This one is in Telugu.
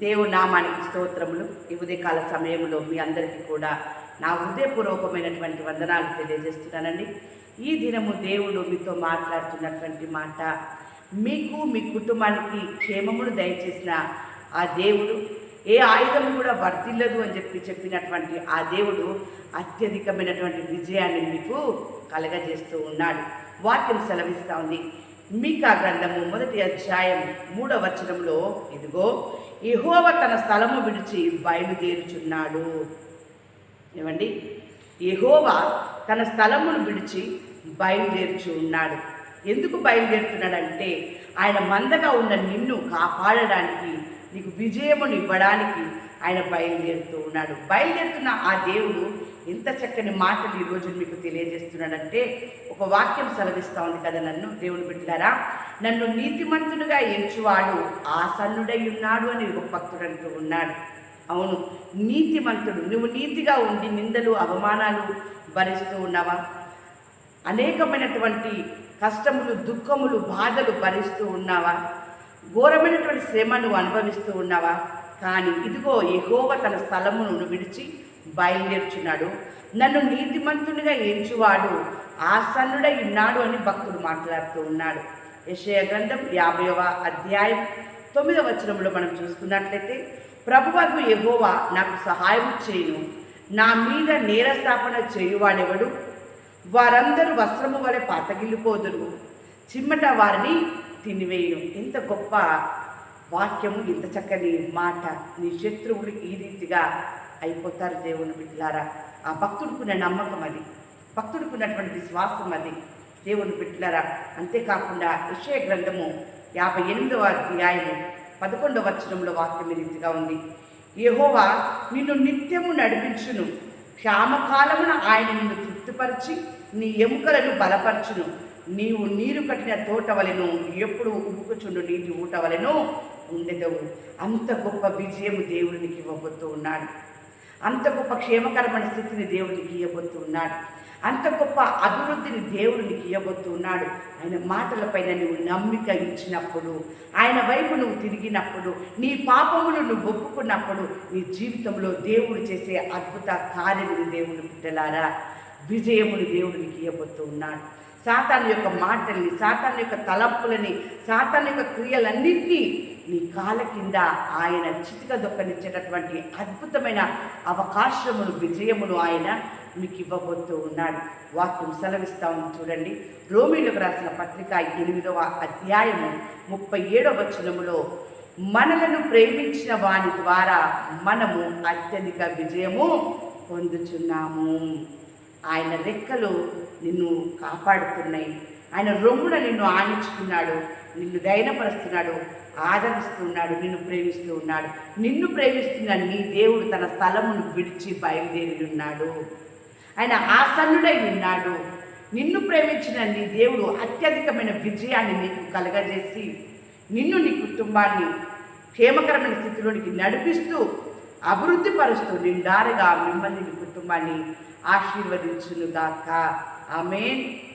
దేవుని నామానికి స్తోత్రములు. ఈ ఉదయకాల సమయంలో మీ అందరికీ కూడా నా హృదయపూర్వకమైనటువంటి వందనాలు తెలియజేస్తున్నానండి. ఈ దినము దేవుడు మీతో మాట్లాడుతున్నటువంటి మాట మీకు మీ కుటుంబానికి క్షేమమును దయచేసిన ఆ దేవుడు ఏ ఆయుధం కూడా వర్తిల్లదు అని చెప్పి చెప్పినటువంటి ఆ దేవుడు అత్యధికమైనటువంటి విజయాన్ని మీకు కలగజేస్తూ ఉన్నాడు. వాక్యం సెలవిస్తూ ఉంది. మీకా గ్రంథము మొదటి అధ్యాయం మూడవ వచనంలో ఇదిగో యహోవ తన స్థలము విడిచి బయలుదేరుచున్నాడు. ఏమండి? యహోవ తన స్థలమును విడిచి బయలుదేరుచు ఉన్నాడు ఎందుకు బయలుదేరుతున్నాడంటే ఆయన మందగా ఉన్న నిన్ను కాపాడడానికి నీకు విజయమును ఇవ్వడానికి ఆయన బయలుదేరుతూ ఉన్నాడు. బయలుదేరుతున్న ఆ దేవుడు ఎంత చక్కని మాటలు ఈరోజు మీకు తెలియజేస్తున్నాడంటే ఒక వాక్యం సెలవిస్తూ ఉంది కదా నన్ను దేవుడు బిడ్డారా నన్ను నీతిమంతునిగా ఎంచువాడు ఆసన్నుడై ఉన్నాడు అని ఒక భక్తుడు అంటూ ఉన్నాడు. అవును నీతిమంతుడు నువ్వు నీతిగా ఉండి నిందలు అవమానాలు భరిస్తూ ఉన్నావా? అనేకమైనటువంటి కష్టములు దుఃఖములు బాధలు భరిస్తూ ఉన్నావా? ఘోరమైనటువంటి శ్రమ నువ్వు అనుభవిస్తూ ఉన్నావా? కానీ ఇదిగో ఎహోవ తన స్థలమును విడిచి బయలుదేర్చున్నాడు. నన్ను నీతిమంతునిగా ఎంచువాడు ఆసన్నుడై ఉన్నాడు అని భక్తుడు మాట్లాడుతూ ఉన్నాడు. యశయ గ్రంథం యాభైవ అధ్యాయం తొమ్మిదవ వచనంలో మనం చూసుకున్నట్లయితే ప్రభువకు ఎహోవా నాకు సహాయం చేయను. నా మీద నేరస్థాపన చేయువాడెవడు? వారందరూ వస్త్రము వలె పాతగిల్లిపోదురు. చిమ్మట వారిని తినివేయను. ఇంత గొప్ప వాక్యము ఇంత చక్కని మాట. నీ శత్రువులు ఈ రీతిగా అయిపోతారు దేవుని బిడ్డలారా. ఆ భక్తుడుకున్న నమ్మకం అది. భక్తుడుకున్నటువంటి విశ్వాసం అది. దేవుని బిడ్డలారా అంతేకాకుండా విషయ గ్రంథము యాభై ఎనిమిదవ అధ్యాయము పదకొండవ వచనంలో వాక్యం ఈ రీతిగా ఉంది. యహోవా నిన్ను నిత్యము నడిపించును. క్షామకాలమున ఆయన నిన్ను తృప్తిపరిచి నీ ఎముకలను బలపరచును. నీవు నీరు కట్టిన తోట వలెను ఎప్పుడు ఉబ్బుకుచుండు నీటి ఊట వలెను ఉండేదవు. అంత గొప్ప విజయము దేవుడికి ఇవ్వబోతూ ఉన్నాడు. అంత గొప్ప క్షేమకరమైన స్థితిని దేవుడికి ఇవ్వబోతూ ఉన్నాడు. అంత గొప్ప అభివృద్ధిని దేవుడు నీకు ఇవ్వబోతూ ఉన్నాడు. ఆయన మాటలపైన నువ్వు నమ్మిక ఇచ్చినప్పుడు ఆయన వైపు నువ్వు తిరిగినప్పుడు నీ పాపములు నువ్వు ఒప్పుకున్నప్పుడు నీ జీవితంలో దేవుడు చేసే అద్భుత కార్యములు దేవుడు బిడ్డలారా విజయములు దేవుడు నీకు ఇవ్వబోతూ ఉన్నాడు. సాతాన్ యొక్క మాటల్ని సాతాన్ యొక్క తలంపులని సాతాన్ యొక్క క్రియలన్నింటినీ నీ కాళ్ళ కింద ఆయన చితిక దొక్కనిచ్చేటటువంటి అద్భుతమైన అవకాశములు విజయములు ఆయన మీకు ఇవ్వబోతూ ఉన్నాడు. వాక్యం సెలవిస్తాము చూడండి. రోమిలకు రాసిన పత్రిక ఎనిమిదవ అధ్యాయము ముప్పై ఏడవ వచనములో మనలను ప్రేమించిన వాని ద్వారా మనము అత్యధిక విజయము పొందుచున్నాము. ఆయన రెక్కలు నిన్ను కాపాడుతున్నాయి. ఆయన రొమ్మున నిన్ను ఆనించుకున్నాడు నిన్ను దయనపరుస్తున్నాడు ఆదరిస్తున్నాడు నిన్ను ప్రేమిస్తూ ఉన్నాడు. నిన్ను ప్రేమిస్తున్న నీ దేవుడు తన స్థలమును విడిచి బయలుదేరి ఉన్నాడు ఆయన ఆసన్నుడై ఉన్నాడు. నిన్ను ప్రేమించిన నీ దేవుడు అత్యధికమైన విజయాన్ని నీకు కలగజేసి నిన్ను నీ కుటుంబాన్ని క్షేమకరమైన స్థితిలోనికి నడిపిస్తూ అభివృద్ధి పరుస్తూ నిండారుగా మిమ్మల్ని నీ కుటుంబాన్ని ఆశీర్వదించునుగాక. ఆమెన్.